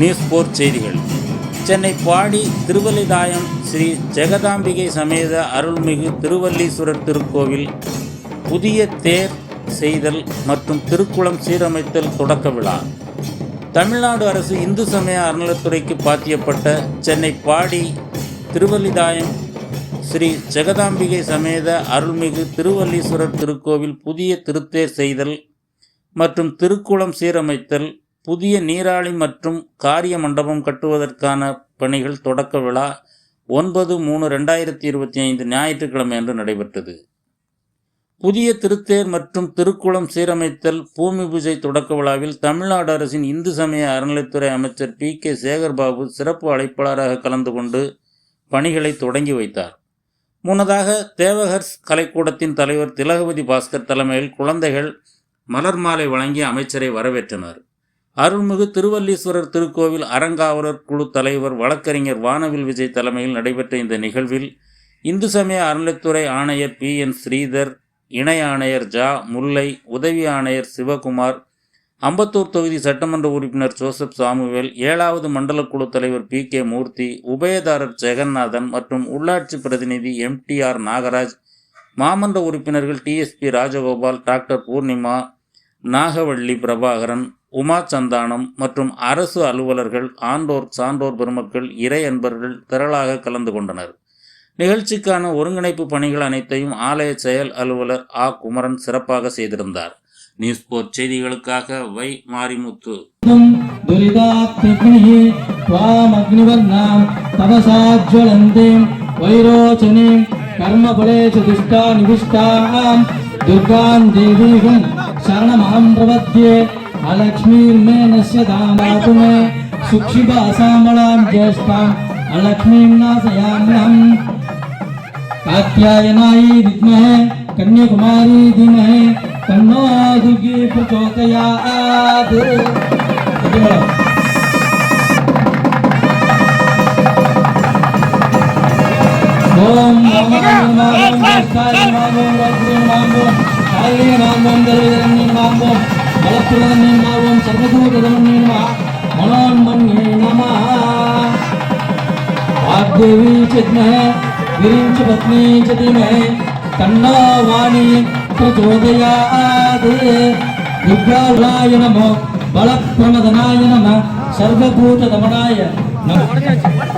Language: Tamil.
நியூஸ் போர் செய்திகள். சென்னை பாடி திருவல்லிதாயம் ஸ்ரீ ஜெகதாம்பிகை சமேத அருள்மிகு திருவல்லீஸ்வரர் திருக்கோவில் புதிய தேர் செய்தல் மற்றும் திருக்குளம் சீரமைத்தல் தொடக்க விழா. தமிழ்நாடு அரசு இந்து சமய அறநிலைத்துறைக்கு பாத்தியப்பட்ட சென்னை பாடி திருவல்லிதாயம் ஸ்ரீ ஜெகதாம்பிகை சமேத அருள்மிகு திருவல்லீஸ்வரர் திருக்கோவில் புதிய திருத்தேர் செய்தல் மற்றும் திருக்குளம் சீரமைத்தல் புதிய நீராளி மற்றும் காரிய மண்டபம் கட்டுவதற்கான பணிகள் தொடக்க விழா ஒன்பது மூணு ரெண்டாயிரத்தி இருபத்தி ஐந்து ஞாயிற்றுக்கிழமை அன்று நடைபெற்றது. புதிய திருத்தேர் மற்றும் திருக்குளம் சீரமைத்தல் பூமி பூஜை தொடக்க விழாவில் தமிழ்நாடு அரசின் இந்து சமய அறநிலைத்துறை அமைச்சர் பி. கே. சேகர்பாபு சிறப்பு அழைப்பாளராக கலந்து கொண்டு பணிகளை தொடங்கி வைத்தார். முன்னதாக தேவகர்ஸ் கலைக்கூடத்தின் தலைவர் திலகபதி பாஸ்கர் தலைமையில் குழந்தைகள் மலர் மாலை வழங்கி அமைச்சரை வரவேற்றனர். அருள்மிகு திருவல்லீஸ்வரர் திருக்கோவில் அறங்காவலர் குழு தலைவர் வழக்கறிஞர் வானவில் விஜய் தலைமையில் நடைபெற்ற இந்த நிகழ்வில் இந்து சமய அறநிலைத்துறை ஆணையர் பி என் ஸ்ரீதர் இணை ஆணையர் ஜா முல்லை உதவி ஆணையர் சிவகுமார் அம்பத்தூர் தொகுதி சட்டமன்ற உறுப்பினர் ஜோசப் சாமுவேல் ஏழாவது மண்டல குழு தலைவர் பி கே மூர்த்தி உபயதாரர் ஜெகநாதன் மற்றும் உள்ளாட்சி பிரதிநிதி எம்டிஆர் நாகராஜ் மாமன்ற உறுப்பினர்கள் டிஎஸ்பி ராஜகோபால் டாக்டர் பூர்ணிமா நாகவள்ளி பிரபாகரன் உமா சந்தானம் மற்றும் அரசு அலுவலர்கள் ஆண்டோர் சான்றோர் பெருமக்கள் இறை அன்பர்கள் திரளாக கலந்து கொண்டனர். நிகழ்ச்சிக்கான ஒருங்கிணைப்பு பணிகள் அனைத்தையும் ஆலய செயல் அலுவலர் ஆ. குமரன் சிறப்பாக செய்திருந்தார். நியூஸ் போர்ட் செய்திகளுக்காக வை. மாரிமுத்து. கர்மபலே சுதிஷ்டா நிவிஷ்டாம் துர்காம் தேவீகம் शरणमहं प्रपद्ये अलक्ष्मीर्मे नस्य धातु मे सुक्षिपासामलां ज्येष्ठां अलक्ष्मीं नाशयाम्यहम्। कात्यायनायी विद्महे, कन्याकुमारी धीमहे तन्नो प्रचोदयात्। ओम नमः नमः नमः नमः नमः नमः। நமஸ்கார நமோ வக்ரே நமோ காயே நமோ தரேரண்யே நமோ பலப்புரண்யே நமோ சர்வதூதரண்யே நமோ மனோன்மன்யே நமः वाग्देवी चिद्महे गिरिं च पत्नी च धीमहि तन्नो वाणी प्रचोदयात् दुर्गालाय नमो बलप्रमदनाय नमः सर्वभूतदमनाय नमः